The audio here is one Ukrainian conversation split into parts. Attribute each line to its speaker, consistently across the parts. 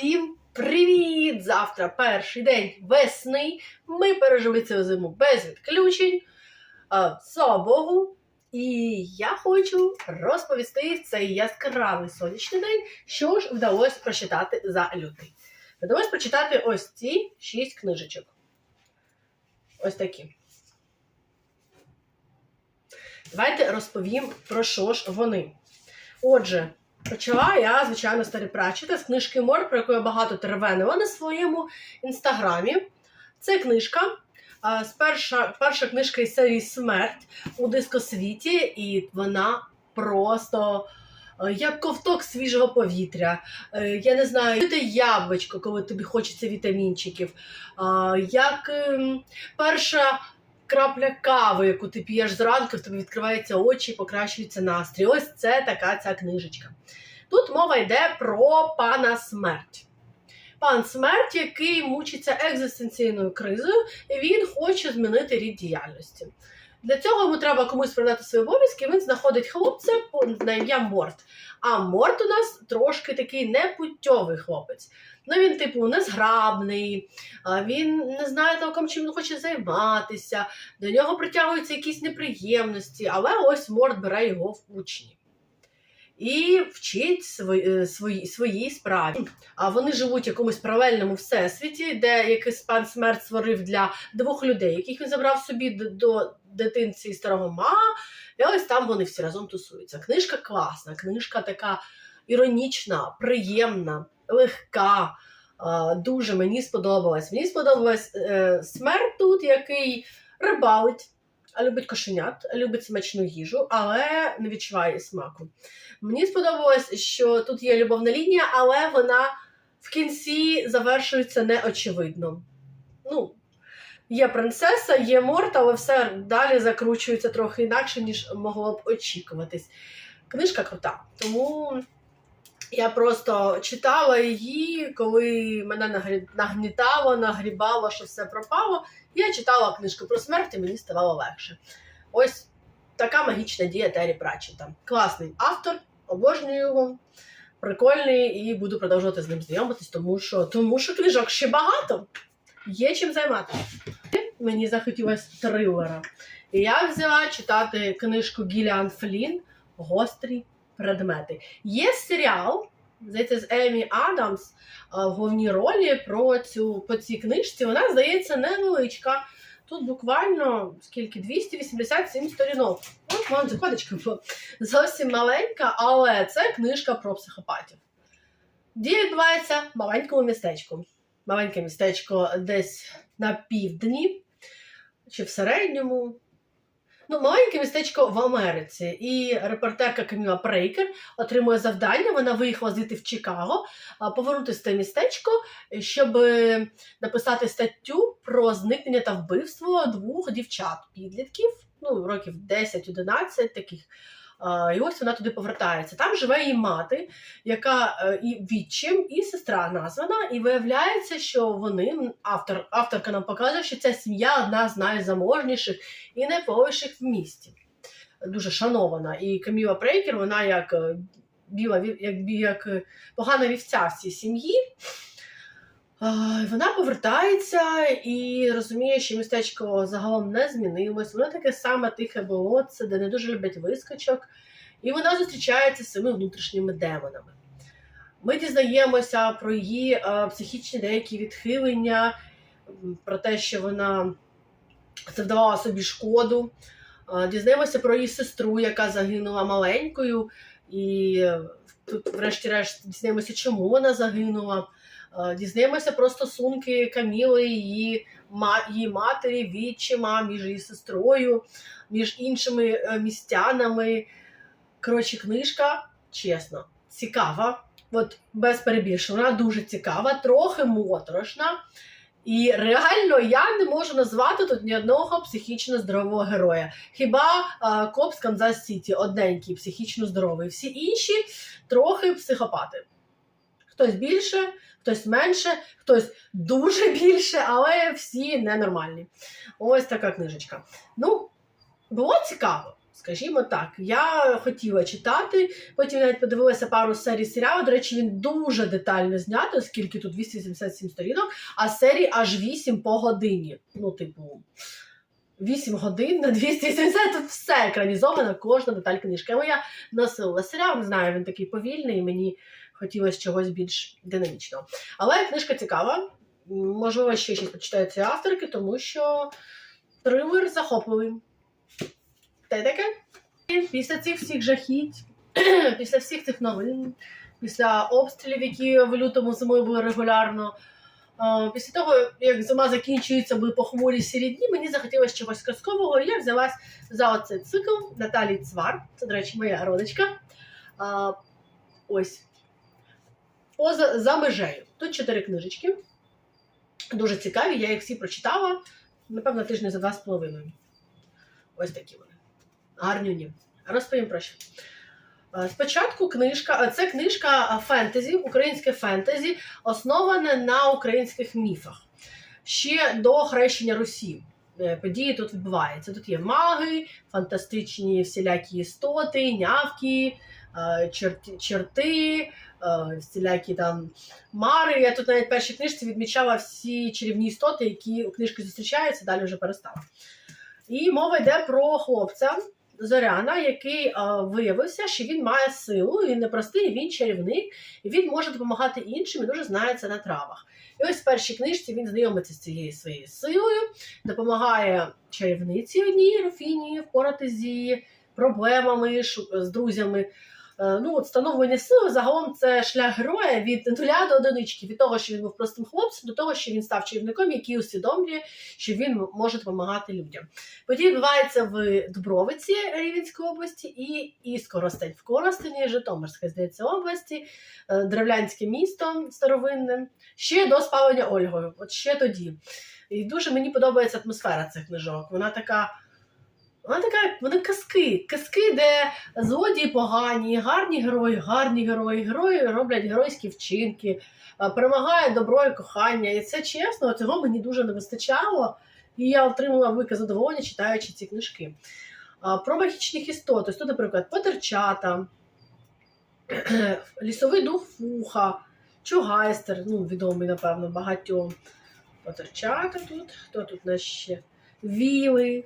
Speaker 1: Всім привіт! Завтра перший день весни. Ми пережили цю зиму без відключень. Слава Богу. І я хочу розповісти в цей яскравий сонячний день, що ж вдалося прочитати за лютий. Вдалося прочитати ось ці шість книжечок. Ось такі. Давайте розповім, про що ж вони. Отже, Почала я, звичайно, старі прачити з книжки Мор, про яку я багато теревенила на своєму інстаграмі. Це книжка. перша, перша книжка із серії Смерть у дискосвіті, і вона просто е, як ковток свіжого повітря. Е, Я не знаю, це яблучко, коли тобі хочеться вітамінчиків. Як ем, перша крапля кави, яку ти п'єш зранку, в тебе відкриваються очі, покращується настрій. Ось це така ця книжечка. Тут мова йде про пана смерть. Пан смерть, який мучиться екзистенційною кризою, і він хоче змінити рід діяльності. Для цього йому треба комусь передати свої обов'язки, він знаходить хлопця на ім'я Морт. А Морт у нас трошки такий непутьовий хлопець. Ну він, типу, незграбний, він не знає толком, чим він хоче займатися, до нього притягуються якісь неприємності, але ось Морт бере його в учні. І вчить свої, свої, своїй справі. А вони живуть в якомусь паралельному всесвіті, де якийсь пан смерть створив для двох людей, яких він забрав собі до, дитинці старого мага. І ось там вони всі разом тусуються. Книжка класна, книжка така іронічна, приємна, легка. Дуже мені сподобалась. Мені сподобалась е, смерть тут, який рибалить, любить кошенят, любить смачну їжу, але не відчуває смаку. Мені сподобалось, що тут є любовна лінія, але вона в кінці завершується неочевидно. Ну, є принцеса, є морт, але все далі закручується трохи інакше, ніж могло б очікуватись. Книжка крута, тому я просто читала її, коли мене нагнітало, нагрібало, що все пропало. Я читала книжку про смерть, і мені ставало легше. Ось така магічна дія Террі Пратчета. Класний автор, обожнюю його, прикольний і буду продовжувати з ним знайомитись, тому що, тому що книжок ще багато. Є чим займатися. Мені захотілося трилера. І я взяла читати книжку Гіліан Флін Гострі предмети. Є серіал, здається, з Емі Адамс а, в головній ролі про цю по цій книжці. Вона здається невеличка. Тут буквально скільки 287 сторінок. От вам закладочка була зовсім маленька, але це книжка про психопатів. Дія відбувається в маленькому містечку. Маленьке містечко десь на півдні чи в середньому. Ну, маленьке містечко в Америці. І репортерка Каміла Прейкер отримує завдання. Вона виїхала звідти в Чикаго, повернутися в те містечко, щоб е, написати статтю про зникнення та вбивство двох дівчат-підлітків, ну, років 10-11 таких. І ось вона туди повертається. Там живе її мати, яка е, і відчим, і сестра названа. І виявляється, що вони, автор, авторка нам показує, що ця сім'я одна з найзаможніших і найповіших в місті. Дуже шанована. І Каміла Прейкер, вона як е, біла, як, як е, погана вівця в цій сім'ї. Вона повертається і розуміє, що містечко загалом не змінилось. Воно таке саме тихе болотце, де не дуже люблять вискочок. І вона зустрічається з цими внутрішніми демонами. Ми дізнаємося про її психічні деякі відхилення, про те, що вона завдавала собі шкоду. Дізнаємося про її сестру, яка загинула маленькою, і тут, врешті-решт, дізнаємося, чому вона загинула. Е, Дізнаємося про стосунки Каміли, її, її матері, відчима, між її сестрою, між іншими е, містянами. Коротше, книжка, чесно, цікава. От без перебільшення, вона дуже цікава, трохи моторошна. І реально я не можу назвати тут ні одного психічно здорового героя. Хіба а, коп з Канзас Сіті одненький, психічно здоровий. Всі інші трохи психопати. Хтось більше, хтось менше, хтось дуже більше, але всі ненормальні. Ось така книжечка. Ну, було цікаво. Скажімо так, я хотіла читати, потім навіть подивилася пару серій серіалу. До речі, він дуже детально знятий, оскільки тут 287 сторінок, а серій аж 8 по годині. Ну, типу, 8 годин на 280 тут все екранізовано, кожна деталь книжки. Але я носила серіал, не знаю, він такий повільний, мені хотілося чогось більш динамічного. Але книжка цікава. Можливо, ще щось почитаю цієї авторки, тому що трилер захопливий. Та й таке. Після цих всіх жахіть, після всіх цих новин, після обстрілів, які в лютому зимою були регулярно. е, Після того, як зима закінчується, були похмурі сірі дні, мені захотілося чогось казкового, і я взялась за оцей цикл Наталії Цвар. Це, до речі, моя родичка. Ось. Поза за межею. Тут чотири книжечки. Дуже цікаві, я їх всі прочитала. Напевно, тижні за два з половиною. Ось такі вони. Гарнюні. Розповім про що. Е, Спочатку книжка, е, це книжка е, фентезі, українське фентезі, основане на українських міфах. Ще до хрещення Русі. Події тут відбуваються. Тут є маги, фантастичні всілякі істоти, нявки, черти, черти, е, всілякі там мари. Я тут навіть в першій книжці відмічала всі чарівні істоти, які у книжці зустрічаються, далі вже перестала. І мова йде про хлопця Зоряна, який е, виявився, що він має силу, він не простий, він чарівник, і він може допомагати іншим і дуже знається на травах. І ось в першій книжці він знайомиться з цією своєю силою, допомагає чарівниці одній Руфіні впоратися з її проблемами з друзями. Е, Ну, от становлення сили загалом це шлях героя від нуля до одинички, від того, що він був простим хлопцем, до того, що він став чарівником, який усвідомлює, що він може допомагати людям. Події відбуваються в Дубровиці Рівенської області і Іскоростень в Коростені, Житомирська, здається, області, е, древлянське місто старовинне, ще до спалення Ольгою. От ще тоді. І дуже мені подобається атмосфера цих книжок. Вона така. Вона така, вони казки. Казки, де злодії погані, гарні герої, гарні герої, герої роблять геройські вчинки, е, перемагає добро і кохання. І це чесно, цього мені дуже не вистачало. І я отримала велике задоволення, читаючи ці книжки. Про магічних істот. Ось тут, наприклад, потерчата, лісовий дух фуха, чугайстер, ну, відомий, напевно, багатьом. Потерчата тут. Хто тут нас ще? Віли,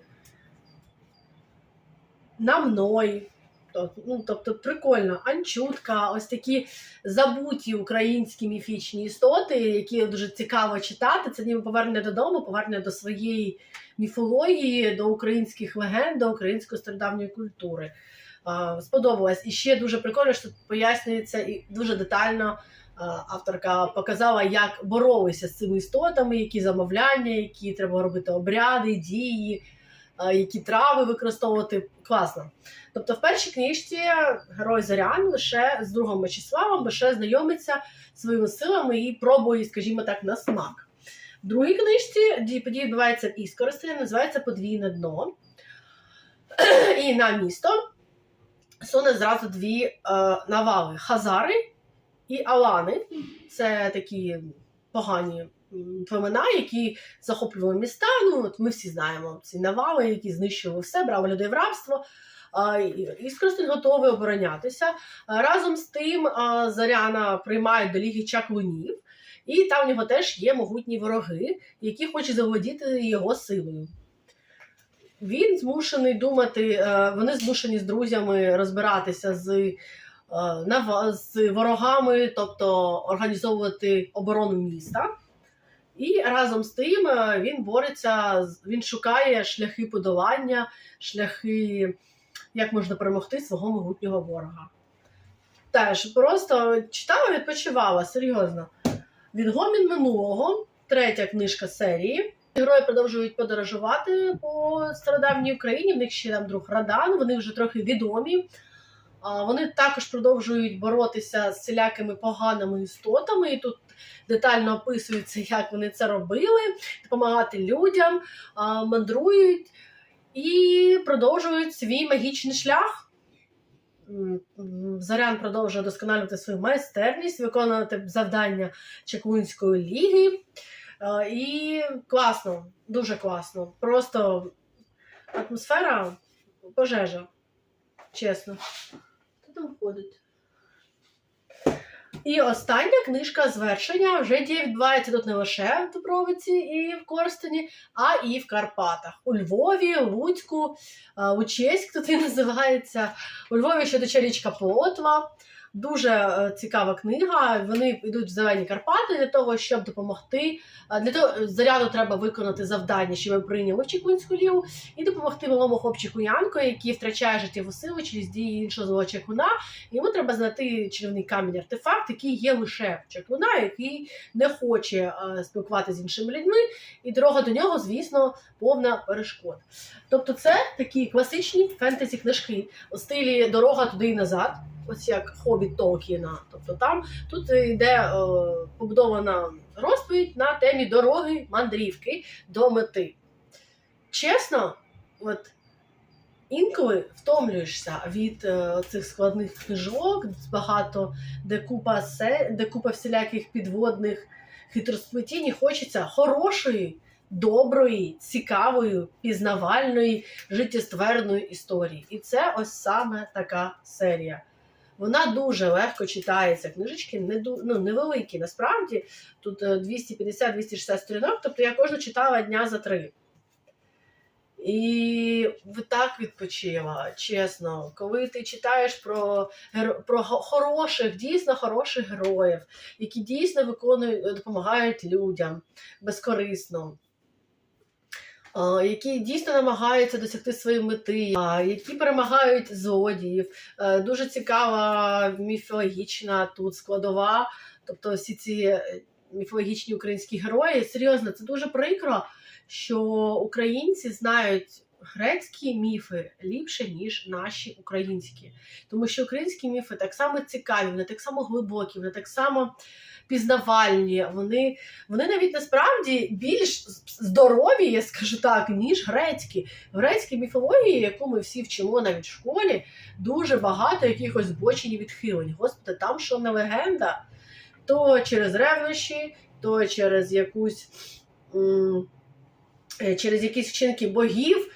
Speaker 1: намной. То- Ну, тобто прикольно, анчутка, ось такі забуті українські міфічні істоти, які дуже цікаво читати. Це ніби повернення додому, повернення до своєї міфології, до українських легенд, до української стародавньої культури. Сподобалось. І ще дуже прикольно, що тут пояснюється і дуже детально. Авторка показала, як боролися з цими істотами, які замовляння, які треба робити обряди, дії, які трави використовувати. Класно. Тобто, в першій книжці герой Зарян лише з другом Мечиславом лише знайомиться своїми силами і пробує, скажімо так, на смак. В другій книжці події відбуваються в Іскоростені, називається Подвійне дно. І на місто суне зразу дві е, навали: Хазари і Алани. Це такі погані племена, які захоплювали міста. Ну, от ми всі знаємо ці навали, які знищували все, брали людей в рабство. А, і- Іскоростень готовий оборонятися. Разом з тим Заряна приймають до Ліги чаклунів, і там в нього теж є могутні вороги, які хочуть заволодіти його силою. Він змушений думати, е, вони змушені з друзями розбиратися з, е, з ворогами, тобто організовувати оборону міста. І разом з тим е, він бореться, він шукає шляхи подолання, шляхи, як можна перемогти свого могутнього ворога. Теж просто читала, відпочивала, серйозно. Відгомін минулого, третя книжка серії. Герої продовжують подорожувати по стародавній Україні. В них ще там друг Радан, вони вже трохи відомі. Вони також продовжують боротися з всілякими поганими істотами. І тут детально описується, як вони це робили, допомагати людям, мандрують і продовжують свій магічний шлях. М, продовжує досконалювати свою майстерність, виконувати завдання Чаклунської ліги. І класно, дуже класно. Просто атмосфера пожежа. чесно. Хто там ходить? І остання книжка звершення вже діє відбувається тут не лише в Дубровиці і в Корстені, а і в Карпатах. У Львові, Луцьку, е, у Чеськ тут і називається. У Львові ще тече річка Полотва. Дуже е, цікава книга. Вони йдуть в зелені Карпати для того, щоб допомогти. е, Для того заряду треба виконати завдання, що ми прийняли в Чекунську ліву, і допомогти малому хлопчику Янко, який втрачає життєву силу через дії іншого злого чекуна. Йому треба знайти чарівний камінь артефакт, який є лише чекуна, який не хоче е, спілкуватися з іншими людьми, і дорога до нього, звісно, повна перешкод. Тобто, це такі класичні фентезі книжки у стилі дорога туди і назад. Ось як хобі Толкіна. Тобто там тут йде е, побудована розповідь на темі дороги мандрівки до мети. Чесно, от інколи втомлюєшся від е, цих складних книжок, багато де купа, се, де купа всіляких підводних хитросплетінь, і хочеться хорошої, доброї, цікавої, пізнавальної, життєстверної історії. І це ось саме така серія. Вона дуже легко читається. Книжечки не ну, невеликі. Насправді тут е, 250-260 сторінок, тобто я кожну читала дня за три. І так відпочила, чесно, коли ти читаєш про, про хороших, дійсно хороших героїв, які дійсно виконують, допомагають людям безкорисно, які дійсно намагаються досягти своєї мети, які перемагають злодіїв. Е, Дуже цікава міфологічна тут складова. Тобто всі ці е, міфологічні українські герої. Серйозно, це дуже прикро, що українці знають грецькі міфи ліпше, ніж наші українські. Тому що українські міфи так само цікаві, вони так само глибокі, вони так само пізнавальні. Вони, вони навіть насправді більш здорові, я скажу так, ніж грецькі. В грецькій міфології, яку ми всі вчимо навіть в школі, дуже багато якихось збочень і відхилень. Господи, там що не легенда, то через ревнощі, то через якусь е, через якісь вчинки богів,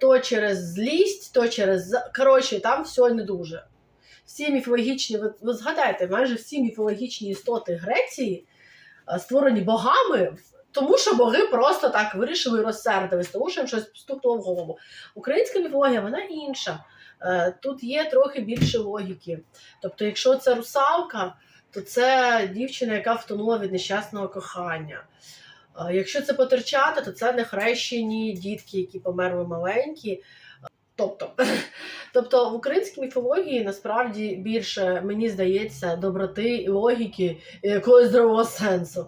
Speaker 1: то через злість, то через коротше, там все не дуже. Всі міфологічні, ви, ви згадайте, майже всі міфологічні істоти Греції е, створені богами, тому що боги просто так вирішили і розсердились, тому що їм щось стукнуло в голову. Українська міфологія вона інша. Е, Тут є трохи більше логіки. Тобто, якщо це русалка, то це дівчина, яка втонула від нещасного кохання. Якщо це потерчати, то це не хрещені дітки, які померли маленькі. Тобто, тобто в українській міфології насправді більше, мені здається, доброти логіки і якогось здорового сенсу.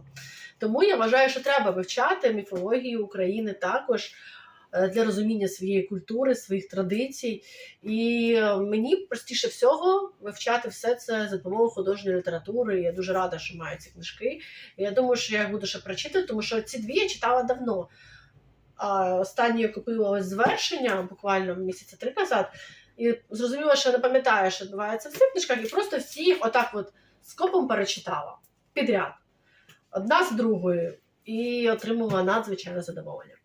Speaker 1: Тому я вважаю, що треба вивчати міфологію України також для розуміння своєї культури, своїх традицій. І е, мені простіше всього вивчати все це за допомогою художньої літератури. Я дуже рада, що маю ці книжки. Я думаю, що я їх буду ще прочитати, тому що ці дві я читала давно. А останні я купила ось звершення буквально місяця три назад. І зрозуміла, що не пам'ятаю, що відбувається в цих книжках, і просто всі отак от скопом перечитала підряд. Одна з другою. І отримала надзвичайне задоволення.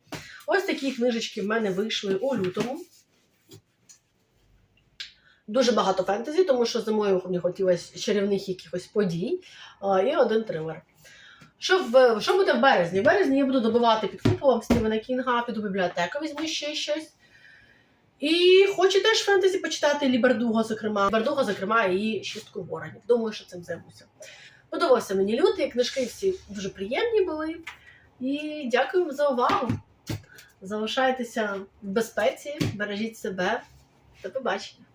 Speaker 1: Ось такі книжечки в мене вийшли у лютому. Дуже багато фентезі, тому що зимою мені хотілося чарівних якихось подій і один трилер. Що, в, що буде в березні? В березні я буду добивати під куполом Стівена Кінга, піду в бібліотеку, візьму ще щось. І хочу теж фентезі почитати Лібердуго, зокрема. Лібердуго, зокрема, і шістку воронів. Думаю, що цим займуся. Подобався мені лютий, книжки всі дуже приємні були. І дякую вам за увагу. Залишайтеся в безпеці, бережіть себе. До побачення.